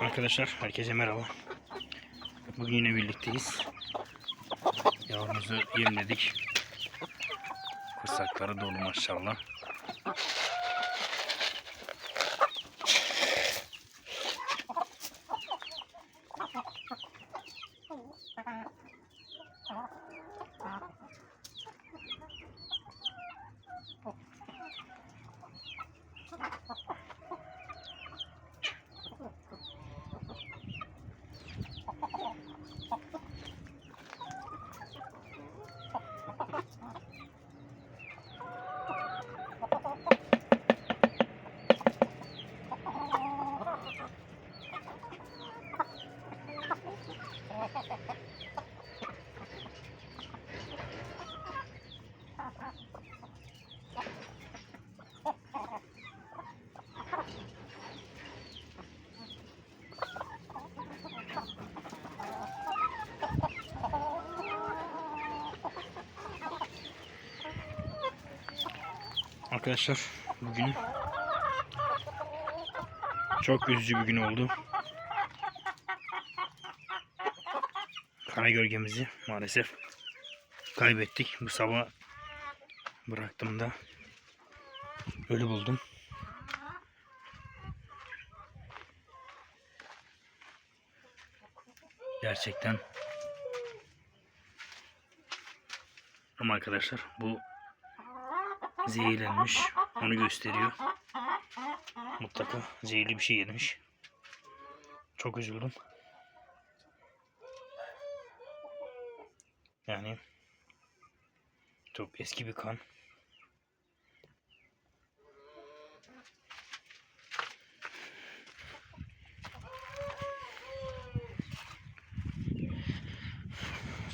Arkadaşlar herkese merhaba. Bugün yine birlikteyiz. Yavrumuzu yemledik. Kursakları dolu maşallah. Arkadaşlar bugün çok üzücü bir gün oldu. Kara gölgemizi maalesef kaybettik. Bu sabah bıraktığımda ölü buldum. Gerçekten ama arkadaşlar bu zehirlenmiş. Onu gösteriyor. Mutlaka zehirli bir şey yemiş. Çok üzüldüm. Yani çok eski bir kan.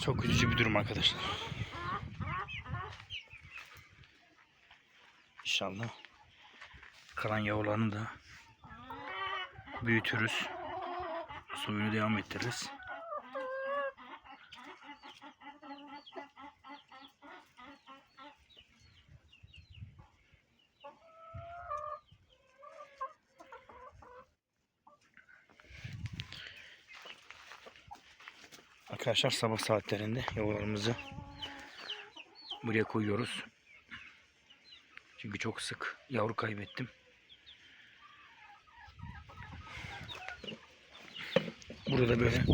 Çok üzücü bir durum arkadaşlar. İnşallah kalan yavrularını da büyütürüz. Soyunu devam ettiririz. Arkadaşlar sabah saatlerinde yavrularımızı buraya koyuyoruz. Çünkü çok sık yavru kaybettim. Burada böyle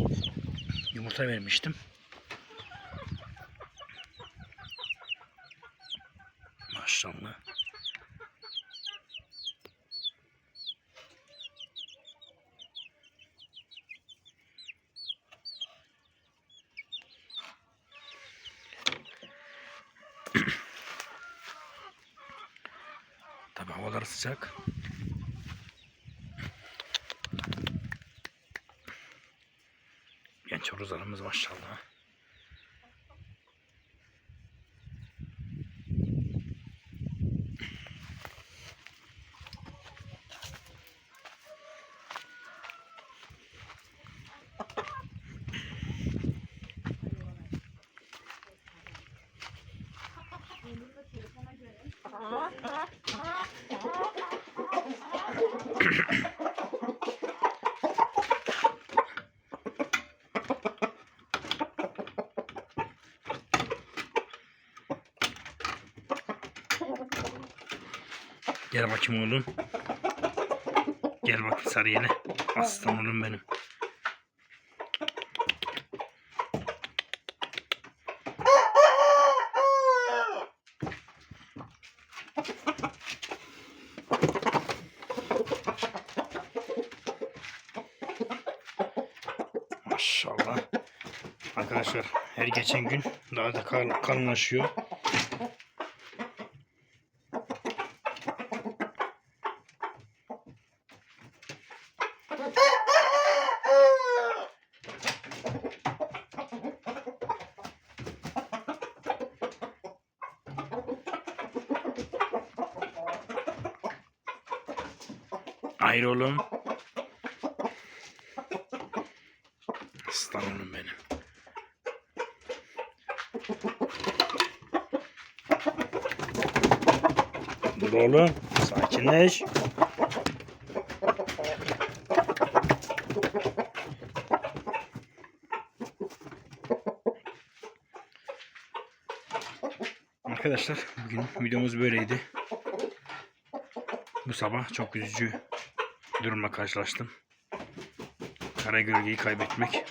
yumurta vermiştim. Maşallah. Havalar sıcak. Genç horozlarımız maşallah. Gel bakayım oğlum. Gel bak sarı yine. Aslan oğlum benim. Maşallah. Arkadaşlar her geçen gün daha da kal kalınlaşıyor. Hayır oğlum. Dur oğlum. Sakinleş. Arkadaşlar bugün videomuz böyleydi. Bu sabah çok üzücü durumla karşılaştım. Kara gölgeyi kaybetmek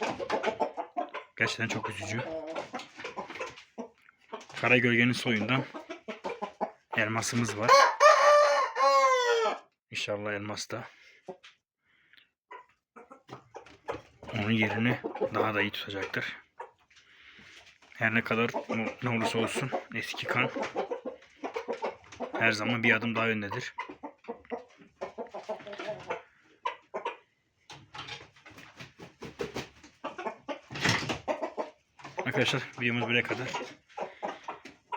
gerçekten çok üzücü. Kara gölgenin soyundan elmasımız var. İnşallah elmas da onun yerini daha da iyi tutacaktır. Her ne kadar ne olursa olsun eski kan her zaman bir adım daha öndedir. Arkadaşlar videomuz buraya kadar.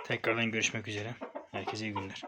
Tekrardan görüşmek üzere. Herkese iyi günler.